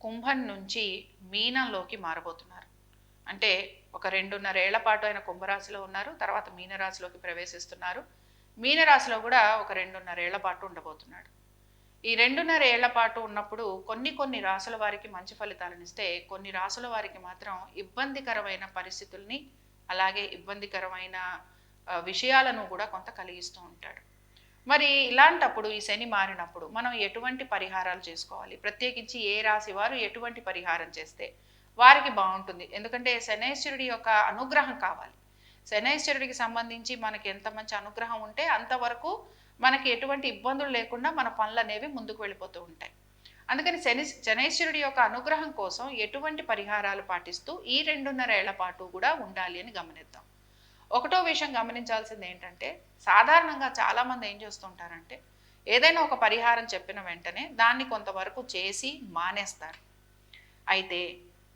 కుంభం నుంచి మీనంలోకి మారబోతున్నారు. అంటే ఒక రెండున్నరేళ్ళ పాటు ఆయన కుంభరాశిలో ఉన్నారు తర్వాత మీనరాశిలోకి ప్రవేశిస్తున్నారు. మీనరాశిలో కూడా ఒక రెండున్నరేళ్ళ పాటు ఉండబోతున్నాడు. ఈ రెండున్నర ఏళ్ళ పాటు ఉన్నప్పుడు కొన్ని కొన్ని రాసుల వారికి మంచి ఫలితాలను ఇస్తే కొన్ని రాసుల వారికి మాత్రం ఇబ్బందికరమైన పరిస్థితుల్ని అలాగే ఇబ్బందికరమైన విషయాలను కూడా కొంత కలిగిస్తూ ఉంటాడు. మరి ఇలాంటప్పుడు ఈ శని మారినప్పుడు మనం ఎటువంటి పరిహారాలు చేసుకోవాలి? ప్రత్యేకించి ఏ రాశి వారు ఎటువంటి పరిహారం చేస్తే వారికి బాగుంటుంది? ఎందుకంటే శనైశ్వరుడి యొక్క అనుగ్రహం కావాలి. శనైశ్వరుడికి సంబంధించి మనకి ఎంత మంచి అనుగ్రహం ఉంటే అంతవరకు మనకి ఎటువంటి ఇబ్బందులు లేకుండా మన పనులు అనేవి ముందుకు వెళ్ళిపోతూ ఉంటాయి. అందుకని శని శనైశ్వరుడి యొక్క అనుగ్రహం కోసం ఎటువంటి పరిహారాలు పాటిస్తూ ఈ రెండున్నర ఏళ్ళ పాటు కూడా ఉండాలి అని గమనిద్దాం. ఒకటో విషయం గమనించాల్సింది ఏంటంటే సాధారణంగా చాలామంది ఏం చేస్తుంటారంటే ఏదైనా ఒక పరిహారం చెప్పిన వెంటనే దాన్ని కొంతవరకు చేసి మానేస్తారు. అయితే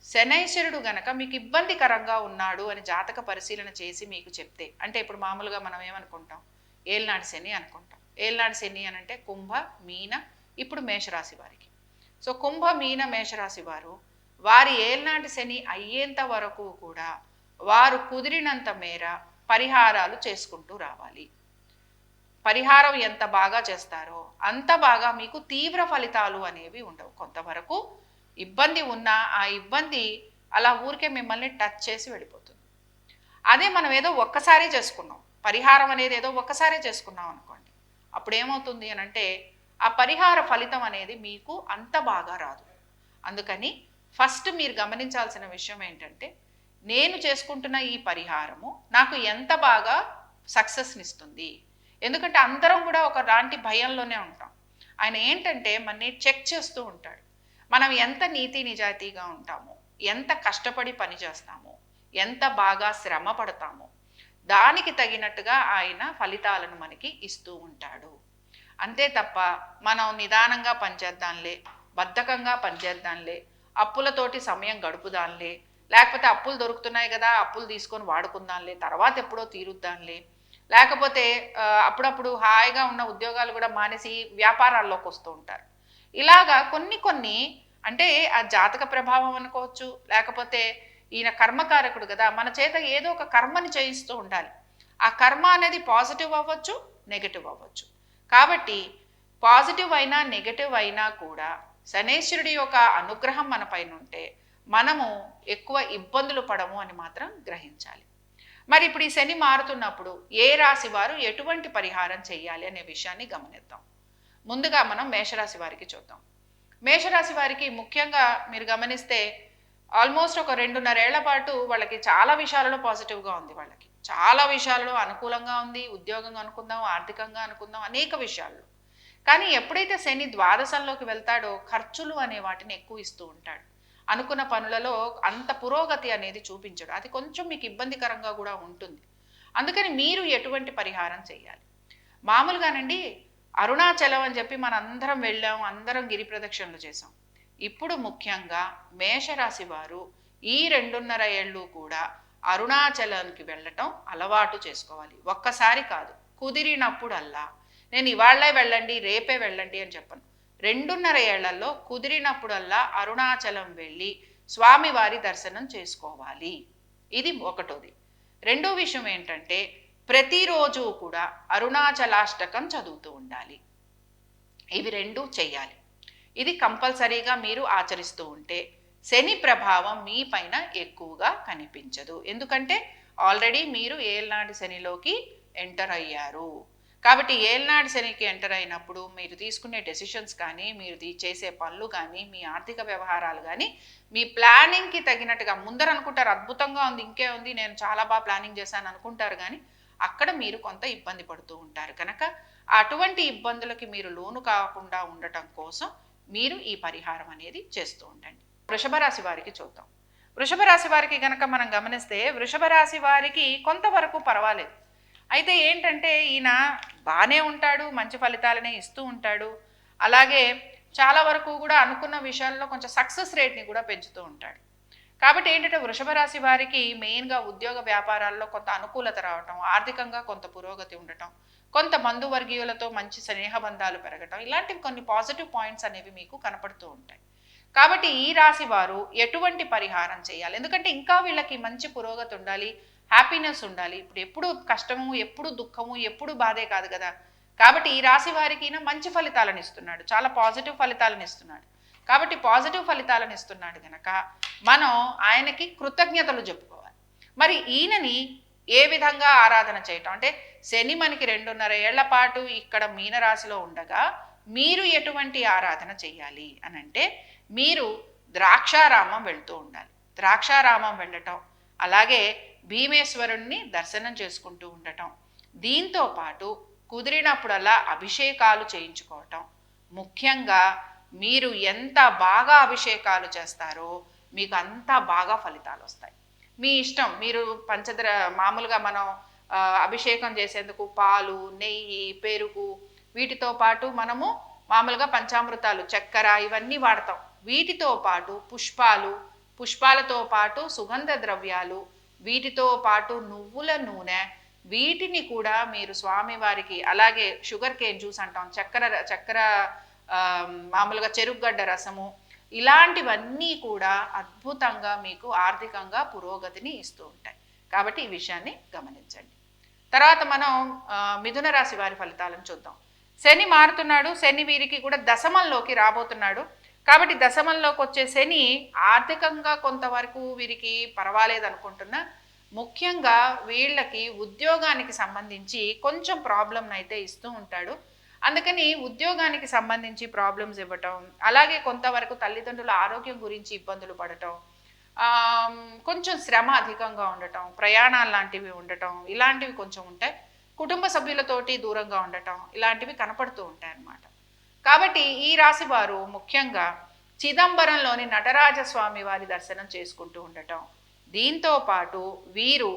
శనైశ్వరుడు గనక మీకు ఇబ్బందికరంగా ఉన్నాడు అని జాతక పరిశీలన చేసి మీకు చెప్తే అంటే ఇప్పుడు మామూలుగా మనం ఏమనుకుంటాం? ఏల్నాడు శని అనుకుంటాం. ఏల్నాడు శని అని అంటే కుంభ మీన ఇప్పుడు మేషరాశి వారికి. సో కుంభ మీన మేషరాశి వారు వారి ఏల్నాటి శని అయ్యేంత వరకు కూడా వారు కుదిరినంత మేర పరిహారాలు చేసుకుంటూ రావాలి. పరిహారం ఎంత బాగా చేస్తారో అంత బాగా మీకు తీవ్ర ఫలితాలు అనేవి ఉండవు. కొంతవరకు ఇబ్బంది ఉన్నా ఆ ఇబ్బంది అలా ఊరికే మిమ్మల్ని టచ్ చేసి వెళ్ళిపోతుంది. అదే మనం ఏదో ఒక్కసారి చేసుకున్నాం. పరిహారం అనేది ఏదో ఒక్కసారే చేసుకున్నాం అనుకోండి. అప్పుడు ఏమవుతుంది అని అంటే ఆ పరిహార ఫలితం అనేది మీకు అంత బాగా రాదు. అందుకని ఫస్ట్ మీరు గమనించాల్సిన విషయం ఏంటంటే నేను చేసుకుంటున్న ఈ పరిహారము నాకు ఎంత బాగా సక్సెస్నిస్తుంది. ఎందుకంటే అందరం కూడా ఒక లాంటి భయంలోనే ఉంటాం. ఆయన ఏంటంటే మనని చెక్ చేస్తూ ఉంటాడు. మనం ఎంత నీతి నిజాయితీగా ఉంటామో ఎంత కష్టపడి పని చేస్తామో ఎంత బాగా శ్రమ పడతామో దానికి తగినట్టుగా ఆయన ఫలితాలను మనకి ఇస్తూ ఉంటాడు. అంతే తప్ప మనం నిదానంగా పనిచేద్దాంలే బద్ధకంగా పనిచేద్దాంలే అప్పులతోటి సమయం గడుపుదాంలే లేకపోతే అప్పులు దొరుకుతున్నాయి కదా అప్పులు తీసుకొని వాడుకుందాంలే తర్వాత ఎప్పుడో తీరుద్దాంలే. లేకపోతే అప్పుడప్పుడు హాయిగా ఉన్న ఉద్యోగాలు కూడా మానేసి వ్యాపారాల్లోకి వస్తూ ఉంటారు. ఇలాగా కొన్ని కొన్ని అంటే ఆ జాతక ప్రభావం అనుకోవచ్చు లేకపోతే ఈయన కర్మకారకుడు కదా మన చేత ఏదో ఒక కర్మని చేయిస్తూ ఉండాలి. ఆ కర్మ అనేది పాజిటివ్ అవ్వచ్చు నెగటివ్ అవ్వచ్చు. కాబట్టి పాజిటివ్ అయినా నెగటివ్ అయినా కూడా శనేశ్వరుడి యొక్క అనుగ్రహం మన పైన ఉంటే మనము ఎక్కువ ఇబ్బందులు పడము అని మాత్రం గ్రహించాలి. మరి ఇప్పుడు ఈ శని మారుతున్నప్పుడు ఏ రాశి వారు ఎటువంటి పరిహారం చేయాలి అనే విషయాన్ని గమనిద్దాం. ముందుగా మనం మేషరాశి వారికి చూద్దాం. మేషరాశి వారికి ముఖ్యంగా మీరు గమనిస్తే ఆల్మోస్ట్ ఒక రెండున్నరేళ్ళ పాటు వాళ్ళకి చాలా విషయాలలో పాజిటివ్గా ఉంది వాళ్ళకి. చాలా విషయాలలో అనుకూలంగా ఉంది ఉద్యోగంగా అనుకుందాం ఆర్థికంగా అనుకుందాం అనేక విషయాల్లో. కానీ ఎప్పుడైతే శని ద్వాదశంలోకి వెళ్తాడో ఖర్చులు అనే వాటిని ఎక్కువ ఇస్తూ ఉంటాడు. అనుకున్న పనులలో అంత పురోగతి అనేది చూపించడు. అది కొంచెం మీకు ఇబ్బందికరంగా కూడా ఉంటుంది. అందుకని మీరు ఎటువంటి పరిహారం చేయాలి మామూలుగానండి అరుణాచలం అని చెప్పి మన అందరం వెళ్ళాం అందరం గిరి ప్రదక్షిణలు చేసాం ఇప్పుడు ముఖ్యంగా మేషరాశి వారు ఈ రెండున్నర ఏళ్ళు కూడా అరుణాచలానికి వెళ్ళటం అలవాటు చేసుకోవాలి. ఒక్కసారి కాదు కుదిరినప్పుడల్లా నేను ఇవాళ్ళే వెళ్ళండి రేపే వెళ్ళండి అని చెప్పను. రెండున్నర ఏళ్ళలో కుదిరినప్పుడల్లా అరుణాచలం వెళ్ళి స్వామివారి దర్శనం చేసుకోవాలి. ఇది ఒకటోది. రెండో విషయం ఏంటంటే ప్రతిరోజు కూడా అరుణాచలాష్టకం చదువుతూ ఉండాలి. ఇవి రెండు చెయ్యాలి. ఇది కంపల్సరీగా మీరు ఆచరిస్తూ ఉంటే శని ప్రభావం మీ పైన ఎక్కువగా కనిపించదు. ఎందుకంటే ఆల్రెడీ మీరు ఏళ్ళనాటి శనిలోకి ఎంటర్ అయ్యారు. కాబట్టి ఏల్నాడు శనికి ఎంటర్ అయినప్పుడు మీరు తీసుకునే డెసిషన్స్ కానీ మీరు చేసే పనులు కానీ మీ ఆర్థిక వ్యవహారాలు కానీ మీ ప్లానింగ్కి తగినట్టుగా ముందర అనుకుంటారు. అద్భుతంగా ఉంది ఇంకే ఉంది నేను చాలా బాగా ప్లానింగ్ చేశాను అనుకుంటారు కానీ అక్కడ మీరు కొంత ఇబ్బంది పడుతూ ఉంటారు. కనుక అటువంటి ఇబ్బందులకి మీరు లోను కాకుండా ఉండటం కోసం మీరు ఈ పరిహారం అనేది చేస్తూ ఉండండి. వృషభ రాశి వారికి చూద్దాం. వృషభ రాశి వారికి కనుక మనం గమనిస్తే వృషభ రాశి వారికి కొంతవరకు పర్వాలేదు. అయితే ఏంటంటే ఈయన బాగానే ఉంటాడు మంచి ఫలితాలనే ఇస్తూ ఉంటాడు. అలాగే చాలా వరకు కూడా అనుకున్న విషయాల్లో కొంచెం సక్సెస్ రేట్ని కూడా పెంచుతూ ఉంటాడు. కాబట్టి ఏంటంటే వృషభ రాశి వారికి మెయిన్గా ఉద్యోగ వ్యాపారాల్లో కొంత అనుకూలత రావటం ఆర్థికంగా కొంత పురోగతి ఉండటం కొంత బంధువర్గీయులతో మంచి స్నేహబంధాలు పెరగటం ఇలాంటివి కొన్ని పాజిటివ్ పాయింట్స్ అనేవి మీకు కనపడుతూ ఉంటాయి. కాబట్టి ఈ రాశి వారు ఎటువంటి పరిహారం చేయాలి? ఎందుకంటే ఇంకా వీళ్ళకి మంచి పురోగతి ఉండాలి హ్యాపీనెస్ ఉండాలి. ఇప్పుడు ఎప్పుడు కష్టము ఎప్పుడు దుఃఖము ఎప్పుడు బాధే కాదు కదా. కాబట్టి ఈ రాశి వారికి మంచి ఫలితాలను ఇస్తున్నాడు. చాలా పాజిటివ్ ఫలితాలను ఇస్తున్నాడు. కాబట్టి పాజిటివ్ ఫలితాలను ఇస్తున్నాడు గనక మనం ఆయనకి కృతజ్ఞతలు చెప్పుకోవాలి. మరి ఈయనని ఏ విధంగా ఆరాధన చేయటం? అంటే శని మనకి రెండున్నర ఏళ్ళ పాటు ఇక్కడ మీనరాశిలో ఉండగా మీరు ఎటువంటి ఆరాధన చేయాలి అని అంటే మీరు ద్రాక్షారామం వెళ్తూ ఉండాలి. ద్రాక్షారామం వెళ్ళటం. అలాగే భీమేశ్వరుణ్ణి దర్శనం చేసుకుంటూ ఉండటం. దీంతో పాటు కుదిరినప్పుడల్లా అభిషేకాలు చేయించుకోవటం. ముఖ్యంగా మీరు ఎంత బాగా అభిషేకాలు చేస్తారో మీకు అంత బాగా ఫలితాలు వస్తాయి. మీ ఇష్టం మీరు పంచదార మామూలుగా మనం అభిషేకం చేసేందుకు పాలు నెయ్యి పెరుగు వీటితో పాటు మనము మామూలుగా పంచామృతాలు చక్కెర ఇవన్నీ వాడతాం. వీటితో పాటు పుష్పాలు పుష్పాలతో పాటు సుగంధ ద్రవ్యాలు వీటితో పాటు నువ్వుల నూనె వీటిని కూడా మీరు స్వామివారికి అలాగే షుగర్ కేన్ జ్యూస్ అంటాం చక్కెర చక్కెర మామూలుగా చెరుకుగడ్డ రసము ఇలాంటివన్నీ కూడా అద్భుతంగా మీకు ఆర్థికంగా పురోగతిని ఇస్తూ ఉంటాయి. కాబట్టి ఈ విషయాన్ని గమనించండి. తర్వాత మనం మిథున రాశి వారి ఫలితాలను చూద్దాం. శని మారుతున్నాడు శని వీరికి కూడా దశమంలోకి రాబోతున్నాడు. కాబట్టి దశమంలోకి వచ్చే శని ఆర్థికంగా కొంతవరకు వీరికి పర్వాలేదు అనుకుంటున్నా ముఖ్యంగా వీళ్ళకి ఉద్యోగానికి సంబంధించి కొంచెం ప్రాబ్లం అయితే ఇస్తూ ఉంటాడు. అందుకని ఉద్యోగానికి సంబంధించి ప్రాబ్లమ్స్ ఇవ్వటం అలాగే కొంతవరకు తల్లిదండ్రుల ఆరోగ్యం గురించి ఇబ్బందులు పడటం కొంచెం శ్రమ అధికంగా ఉండటం ప్రయాణాలు లాంటివి ఉండటం ఇలాంటివి కొంచెం ఉంటాయి. కుటుంబ సభ్యులతోటి దూరంగా ఉండటం ఇలాంటివి కనపడుతూ ఉంటాయి అన్నమాట కాబట్టి ఈ రాశి వారు ముఖ్యంగా చిదంబరంలోని నటరాజస్వామి వారి దర్శనం చేసుకుంటూ ఉండటం. దీంతో పాటు వీరు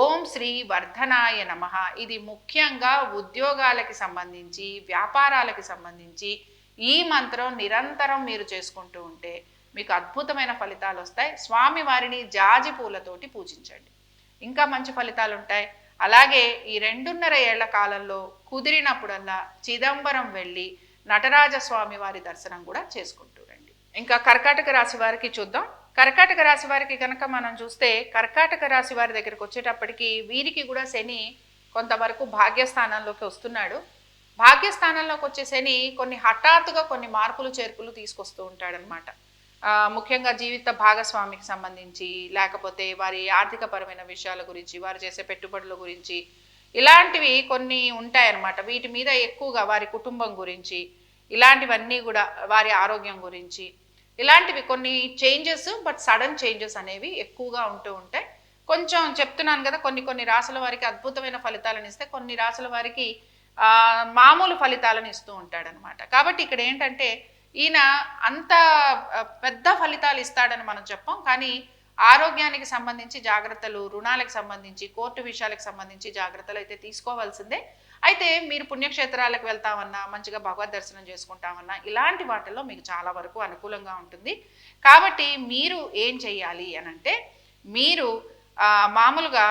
ఓం శ్రీ వర్ధనాయ నమః. ఇది ముఖ్యంగా ఉద్యోగాలకి సంబంధించి వ్యాపారాలకి సంబంధించి ఈ మంత్రం నిరంతరం మీరు చేసుకుంటూ ఉంటే మీకు అద్భుతమైన ఫలితాలు వస్తాయి. స్వామి వారిని జాజి పూలతోటి పూజించండి. ఇంకా మంచి ఫలితాలు ఉంటాయి. అలాగే ఈ రెండున్నర ఏళ్ళ కాలంలో కుదిరినప్పుడల్లా చిదంబరం వెళ్ళి నటరాజస్వామి వారి దర్శనం కూడా చేసుకుంటూ రండి. ఇంకా కర్కాటక రాశి వారికి చూద్దాం. కర్కాటక రాశి వారికి కనుక మనం చూస్తే కర్కాటక రాశి వారి దగ్గరకు వచ్చేటప్పటికి వీరికి కూడా శని కొంతవరకు భాగ్యస్థానంలోకి వస్తున్నాడు. భాగ్యస్థానంలోకి వచ్చే శని కొన్ని హఠాత్తుగా కొన్ని మార్పులు చేర్పులు తీసుకొస్తూ ఉంటాడనమాట ముఖ్యంగా జీవిత భాగస్వామికి సంబంధించి లేకపోతే వారి ఆర్థికపరమైన విషయాల గురించి వారు చేసే పెట్టుబడుల గురించి ఇలాంటివి కొన్ని ఉంటాయన్నమాట. వీటి మీద ఎక్కువగా వారి కుటుంబం గురించి ఇలాంటివన్నీ కూడా వారి ఆరోగ్యం గురించి. ఇలాంటివి కొన్ని చేంజెస్ బట్ సడన్ చేంజెస్ అనేవి ఎక్కువగా ఉంటూ ఉంటాయి. కొంచెం చెప్తున్నాను కదా కొన్ని కొన్ని రాసుల వారికి అద్భుతమైన ఫలితాలను ఇస్తే కొన్ని రాసుల వారికి మామూలు ఫలితాలను ఇస్తూ ఉంటాడనమాట కాబట్టి ఇక్కడ ఏంటంటే ఈయన అంత పెద్ద ఫలితాలు ఇస్తాడని మనం చెప్పం. కానీ ఆరోగ్యానికి సంబంధించి జాగ్రత్తలు రుణాలకు సంబంధించి కోర్టు విషయాలకు సంబంధించి జాగ్రత్తలు అయితే తీసుకోవాల్సిందే. అయితే మీరు పుణ్యక్షేత్రాలకు వెళ్తామన్నా మంచిగా భగవద్ దర్శనం చేసుకుంటామన్నా ఇలాంటి వాటిల్లో మీకు చాలా వరకు అనుకూలంగా ఉంటుంది. కాబట్టి మీరు ఏం చెయ్యాలి అని అంటే మీరు మామూలుగా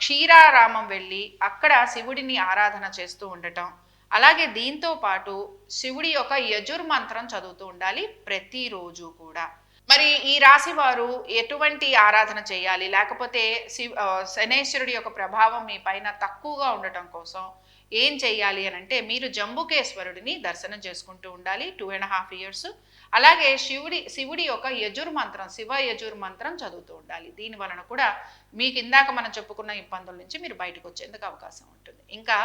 క్షీరారామం వెళ్ళి అక్కడ శివుడిని ఆరాధన చేస్తూ ఉండటం అలాగే దీంతో పాటు శివుడి యొక్క యజుర్మంత్రం చదువుతూ ఉండాలి ప్రతిరోజు కూడా. మరి ఈ రాశి వారు ఎటువంటి ఆరాధన చేయాలి? లేకపోతే శివ శనేశ్వరుడి యొక్క ప్రభావం మీ పైన తక్కువగా ఉండటం కోసం ఏం చేయాలి అని అంటే మీరు జంబుకేశ్వరుడిని దర్శనం చేసుకుంటూ ఉండాలి టూ అండ్ హాఫ్ ఇయర్స్. అలాగే శివుడి శివుడి యొక్క యజుర్ మంత్రం శివ యజుర్ మంత్రం చదువుతూ ఉండాలి. దీని వలన కూడా మీకు ఇందాక మనం చెప్పుకున్న ఇబ్బందుల నుంచి మీరు బయటకు వచ్చేందుకు అవకాశం ఉంటుంది. ఇంకా